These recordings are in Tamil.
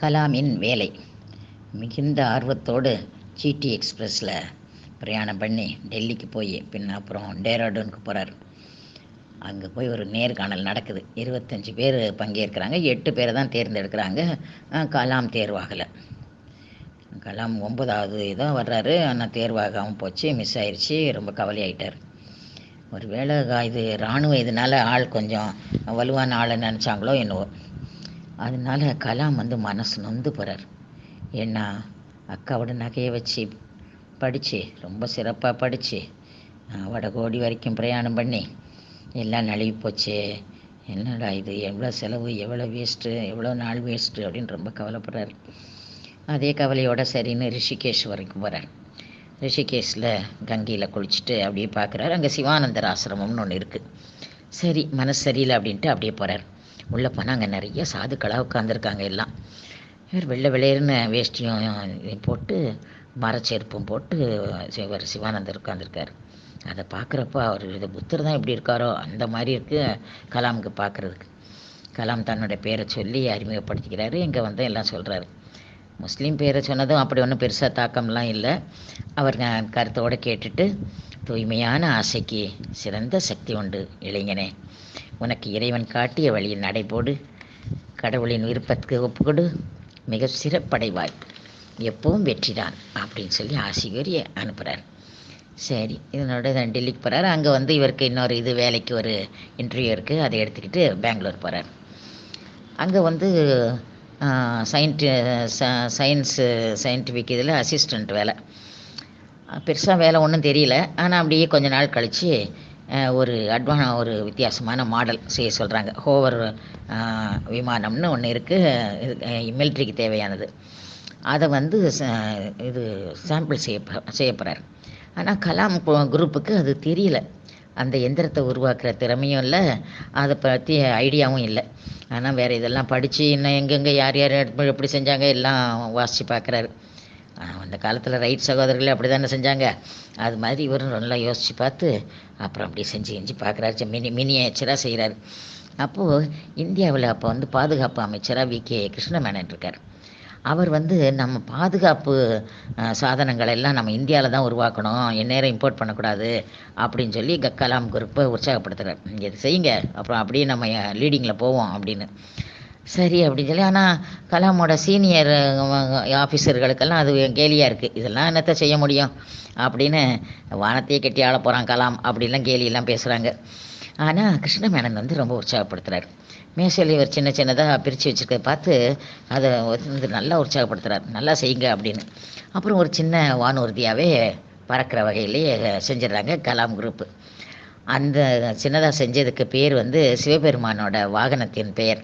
கலாமின் வேலை. மிகுந்த ஆர்வத்தோடு சிடி எக்ஸ்பிரஸில் பிரயாணம் பண்ணி டெல்லிக்கு போய் பின்ன அப்புறம் டேராடூனுக்கு போகிறார் அங்கே போய் ஒரு நேர்காணல் நடக்குது. இருபத்தஞ்சி பேர் பங்கேற்கிறாங்க. எட்டு பேரை தான் தேர்ந்தெடுக்கிறாங்க. கலாம் தேர்வாகலை. கலாம் ஒன்பதாவது இதாக வர்றாரு. ஆனால் தேர்வாகாமல் போச்சு. மிஸ் ஆயிடுச்சு ரொம்ப கவலையாயிட்டார். ஒரு வேளை இது இராணுவம் இதனால் ஆள் கொஞ்சம் வலுவான ஆளை நினச்சாங்களோ என்னவோ. அதனால கலாம் வந்து மனசு நொந்து போகிறார் ஏன்னா அக்காவோட நகையை வச்சு படித்து ரொம்ப சிறப்பாக படித்து வடகோடி வரைக்கும் பிரயாணம் பண்ணி எல்லாம் நழுவி போச்சு. என்னடா இது எவ்வளோ செலவு எவ்வளோ வேஸ்ட்டு எவ்வளோ நாள் வேஸ்ட்டு அப்படின்னு ரொம்ப கவலைப்படுறாரு. அதே கவலையோட சரின்னு ரிஷிகேஷ் வரைக்கும் போகிறார் ரிஷிகேஷில் கங்கையில் குளிச்சுட்டு அப்படியே பார்க்குறாரு அங்கே சிவானந்தர் ஆசிரமம்னு ஒன்று இருக்குது சரி மனசு சரியில்லை அப்படின்ட்டு அப்படியே போகிறார் உள்ளே போனால் அங்கே நிறைய சாதுக்களாக உட்காந்துருக்காங்க எல்லாம். இவர் வெள்ளை வெள்ளையர்னு வேஷ்டியும் போட்டு மரச்செருப்பும் போட்டு இவர் சிவானந்தர் உட்காந்துருக்காரு அதை பார்க்குறப்ப அவர் இது புத்தர் தான் எப்படி இருக்காரோ? அந்த மாதிரி இருக்குது கலாமுக்கு பார்க்குறதுக்கு. கலாம் தன்னோட பேரை சொல்லி அறிமுகப்படுத்திக்கிறாரு. இங்கே வந்து எல்லாம் சொல்கிறாரு முஸ்லீம் பேரை சொன்னதும் அப்படி ஒன்றும் பெருசாக தாக்கம்லாம் இல்லை. அவர் கருத்தோடு கேட்டுட்டு தூய்மையான ஆசைக்கு சிறந்த சக்தி உண்டு இளைஞனே. உனக்கு இறைவன் காட்டிய வழியில் நடைபோடு கடவுளின் விருப்பத்துக்கு ஒப்புக்கொடு மிக சிறப்படைவாய். எப்பவும் வெற்றிதான் அப்படின்னு சொல்லி ஆசிரியர் அனுப்புகிறார் சரி இதனோட தான் டெல்லிக்கு போகிறார் அங்கே வந்து இவருக்கு இன்னொரு இது வேலைக்கு ஒரு இன்டர்வியூ இருக்குது அதை எடுத்துக்கிட்டு பெங்களூர் போகிறார் அங்கே வந்து சயின்டி சயின்ஸு சயின்டிஃபிக் இதில் அசிஸ்டண்ட் வேலை. பெருசாக வேலை ஒன்றும் தெரியல. ஆனால் அப்படியே கொஞ்ச நாள் கழித்து ஒரு அட்வான் ஒரு வித்தியாசமான மாடல் செய்ய சொல்கிறாங்க ஹோவர் விமானம்னு ஒன்று இருக்குது மிலிட்ரிக்கு தேவையானது. அதை வந்து இது சாம்பிள் செய்ய செய்ய போகிறார் ஆனால் கலாம் குரூப்புக்கு அது தெரியல. அந்த எந்திரத்தை உருவாக்குற திறமையும் இல்லை. அதை பற்றி ஐடியாவும் இல்லை. ஆனால் வேறு இதெல்லாம் படித்து இன்னும் எங்கெங்கே யார் யார் எப்படி செஞ்சாங்க எல்லாம் வாசித்து பார்க்குறாரு அந்த காலத்தில் ரைட் சகோதரர்களே அப்படி தானே செஞ்சாங்க. அது மாதிரி இவரும் நல்லா யோசித்து பார்த்து அப்புறம் அப்படி செஞ்சு செஞ்சு பார்க்குறாரு. மினி மினியேச்சராக செய்கிறாரு அப்போது இந்தியாவில் அப்போ வந்து பாதுகாப்பு அமைச்சராக வி. கே. கிருஷ்ணமேனன் இருக்கார். அவர் வந்து நம்ம பாதுகாப்பு சாதனங்கள் எல்லாம் நம்ம இந்தியாவில் தான் உருவாக்கணும். எந்நேரம் இம்போர்ட் பண்ணக்கூடாது அப்படின்னு சொல்லி கலாம் குரூப்பை உற்சாகப்படுத்துகிறார் இது செய்யுங்க. அப்புறம் அப்படியே நம்ம லீடிங்கில் போவோம் அப்படின்னு. சரி அப்படின்னு சொல்லி ஆனால் கலாமோட சீனியர் ஆஃபீஸர்களுக்கெல்லாம் அது கேலியாக இருக்குது இதெல்லாம் என்னத்தை செய்ய முடியும்? அப்படின்னு வானத்தையே கட்டி ஆள போகிறான் கலாம். அப்படின்லாம் கேலியெல்லாம் பேசுகிறாங்க ஆனால் கிருஷ்ண மேனன் வந்து ரொம்ப உற்சாகப்படுத்துகிறார் மேசையில் இவர் சின்ன சின்னதாக பிரித்து வச்சுருக்க பார்த்து அதை வந்து நல்லா உற்சாகப்படுத்துகிறார் நல்லா செய்யுங்க அப்படின்னு. அப்புறம் ஒரு சின்ன வானூர்தியாகவே பறக்கிற வகையிலேயே செஞ்சிடறாங்க கலாம் குரூப்பு அந்த சின்னதாக செஞ்சதுக்கு பேர் வந்து சிவபெருமானோட வாகனத்தின் பெயர்.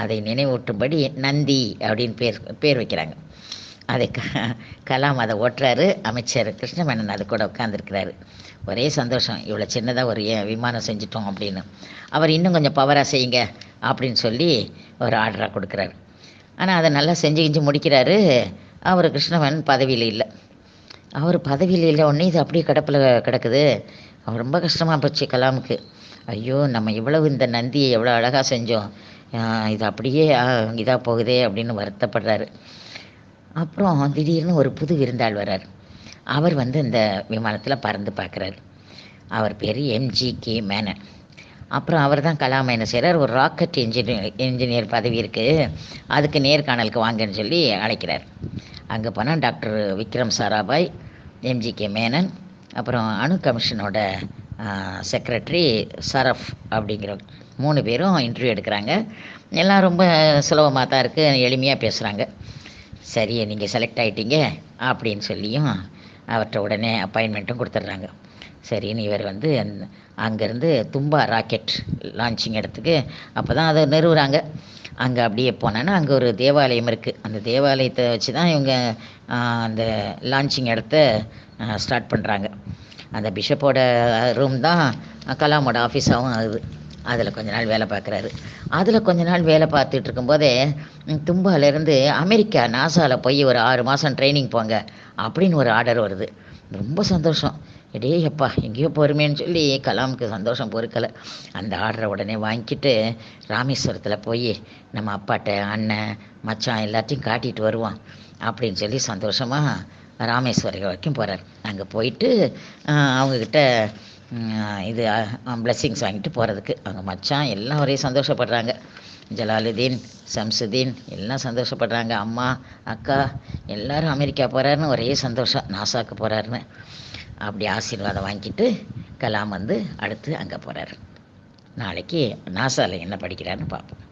அதை நினைவூட்டும்படி நந்தி அப்படின்னு பேர் பேர் வைக்கிறாங்க. அதை க கலாம் அதை ஓட்டுறாரு. அமைச்சர் கிருஷ்ணமேனன் அது கூட உட்காந்துருக்கிறாரு ஒரே சந்தோஷம். இவ்வளோ சின்னதாக ஒரு விமானம் செஞ்சிட்டோம் அப்படின்னு. அவர் இன்னும் கொஞ்சம் பவராக செய்யுங்க அப்படின்னு சொல்லி ஒரு ஆர்டராக கொடுக்குறாரு. ஆனால் அதை நல்லா செஞ்சு கிஞ்சு முடிக்கிறாரு. அவர் கிருஷ்ணமேனன் பதவியில் இல்லை. அவர் பதவியில் இல்லை ஒன்று இது அப்படியே கிடப்பில் கிடக்குது. அவர் ரொம்ப கஷ்டமாக போச்சு கலாமுக்கு. ஐயோ நம்ம இவ்வளவு இந்த நந்தியை எவ்வளோ அழகாக செஞ்சோம். இது அப்படியே இதாக போகுதே அப்படின்னு வருத்தப்படுறாரு. அப்புறம் திடீர்னு ஒரு புது விருந்தாள் வர்றார். அவர் வந்து இந்த விமானத்தில் பறந்து பார்க்குறாரு. அவர் பேர் எம்ஜி கே மேனன். அப்புறம் அவர் தான் கலாம் என்ன செய்கிறார் ஒரு ராக்கெட் இன்ஜினியர் இன்ஜினியர் பதவி இருக்குது அதுக்கு நேர்காணலுக்கு வாங்கன்னு சொல்லி அழைக்கிறார். அங்கே போனால் doctor Vikram Sarabhai M G K அப்புறம் அணு கமிஷனோட செக்ரட்டரி சரஃப் அப்படிங்கிற மூணு பேரும் இன்டர்வியூ எடுக்கிறாங்க. எல்லாம் ரொம்ப சுலபமாக தான் இருக்குது எளிமையாக பேசுகிறாங்க சரி நீங்கள் செலக்ட் ஆகிட்டீங்க அப்படின்னு சொல்லியும் அவர்கிட்ட உடனே அப்பாயின்மெண்ட்டும் கொடுத்துட்றாங்க. சரின்னு இவர் வந்து அங்கேருந்து தும்பா ராக்கெட் லான்ச்சிங் இடத்துக்கு அப்போ தான் அதை நிறுவுறாங்க. அங்கே அப்படியே போனேன்னா அங்கே ஒரு தேவாலயம் இருக்குது அந்த தேவாலயத்தை வச்சு தான் இவங்க அந்த லான்ச்சிங் இடத்த ஸ்டார்ட் பண்ணுறாங்க அந்த பிஷப்போட ரூம் தான் கலாமோட ஆஃபீஸாகவும் ஆகுது. அதில் கொஞ்ச நாள் வேலை பார்க்குறாரு. அதில் கொஞ்ச நாள் வேலை பார்த்துட்டு இருக்கும்போதே தும்பாலேருந்து அமெரிக்கா நாசாவில் போய் ஒரு ஆறு மாதம் ட்ரைனிங் போங்க அப்படின்னு ஒரு ஆர்டர் வருது. ரொம்ப சந்தோஷம். டே எப்பா எங்கேயோ போருமேன்னு சொல்லி கலாமுக்கு சந்தோஷம் பொறுக்கலை. அந்த ஆர்டரை உடனே வாங்கிக்கிட்டு ராமேஸ்வரத்தில் போய் நம்ம அப்பாட்ட அண்ணன் மச்சான் எல்லாத்தையும் காட்டிட்டு வருவான் அப்படின்னு சொல்லி சந்தோஷமாக ராமேஸ்வரம் வரைக்கும் போகிறார் அங்கே போயிட்டு அவங்கக்கிட்ட இது பிளெஸ்ஸிங்ஸ் வாங்கிட்டு போகிறதுக்கு அவங்க மச்சான் எல்லாம் ஒரே சந்தோஷப்படுறாங்க. ஜலாலுதீன் சம்சுதீன் எல்லாம் சந்தோஷப்படுறாங்க. அம்மா அக்கா எல்லாரும் அமெரிக்கா போகிறாருன்னு ஒரே சந்தோஷம். நாசாவுக்கு போகிறாருன்னு அப்படி ஆசீர்வாதம் வாங்கிட்டு கலாம் வந்து அடுத்து அங்கே போகிறாரு நாளைக்கு நாசாவில் என்ன படிக்கிறாருன்னு பார்ப்போம்.